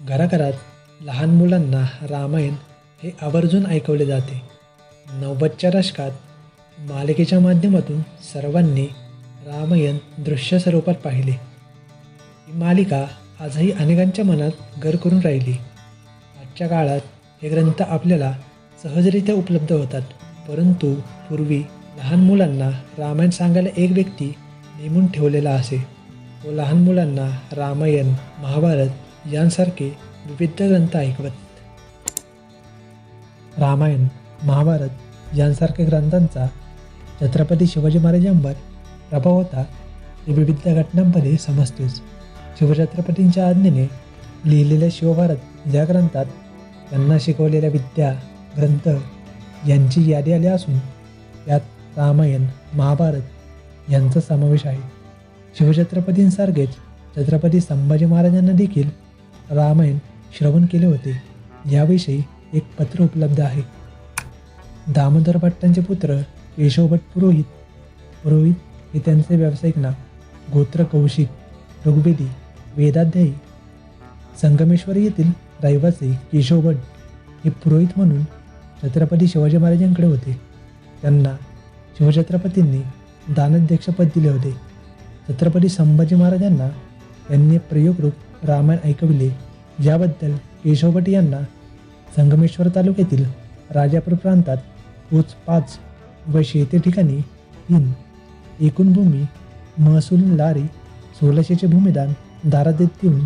घराघरात लहान मुलांना रामायण हे आवर्जून ऐकवले जाते. नव्वदच्या दशकात मालिकेच्या माध्यमातून सर्वांनी रामायण दृश्य स्वरूपात पाहिले. ही मालिका आजही अनेकांच्या मनात घर करून राहिली. आजच्या काळात हे ग्रंथ आपल्याला सहजरित्या उपलब्ध होतात. परंतु पूर्वी लहान मुलांना रामायण सांगायला एक व्यक्ती नेमून ठेवलेला असे. तो लहान मुलांना रामायण महाभारत यांसारखे विविध ग्रंथ ऐकवत. रामायण महाभारत यांसारख्या ग्रंथांचा छत्रपती शिवाजी महाराजांवर प्रभाव होता हे विविध घटनांमध्ये समजतेच. शिवछत्रपतींच्या आज्ञेने लिहिलेल्या शिवभारत या ग्रंथात त्यांना शिकवलेल्या विद्या ग्रंथ यांची यादी आली असून यात रामायण महाभारत यांचा समावेश आहे. शिवछत्रपतींसारखेच छत्रपती संभाजी महाराजांना देखील रामायण श्रवण केले होते. याविषयी एक पत्र उपलब्ध आहे. दामोदर भट्टांचे पुत्र केशवभट पुरोहित पुरोहित हे त्यांचे व्यावसायिक नाव गोत्र कौशिक ऋग्वेदी वेदाध्यायी संगमेश्वर येथील रहिवासी केशवभट हे पुरोहित म्हणून छत्रपती शिवाजी महाराजांकडे होते. त्यांना शिवछत्रपतींनी दानाध्यक्षपद दिले होते. छत्रपती संभाजी महाराजांना त्यांनी प्रयोगरूप रामायण ऐकविले. ज्याबद्दल केशव भट यांना संगमेश्वर तालुक्यातील राजापूर प्रांतात पोच पाच व शेती ठिकाणी तीन एकूण भूमी महसूल लारी सोळाशेचे भूमिदान दारादेत देऊन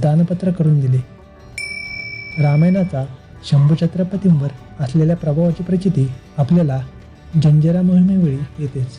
दानपत्र करून दिले. रामायणाचा शंभू छत्रपतींवर असलेल्या प्रभावाची प्रचिती आपल्याला जंजिरा मोहिमेवेळी येतेच.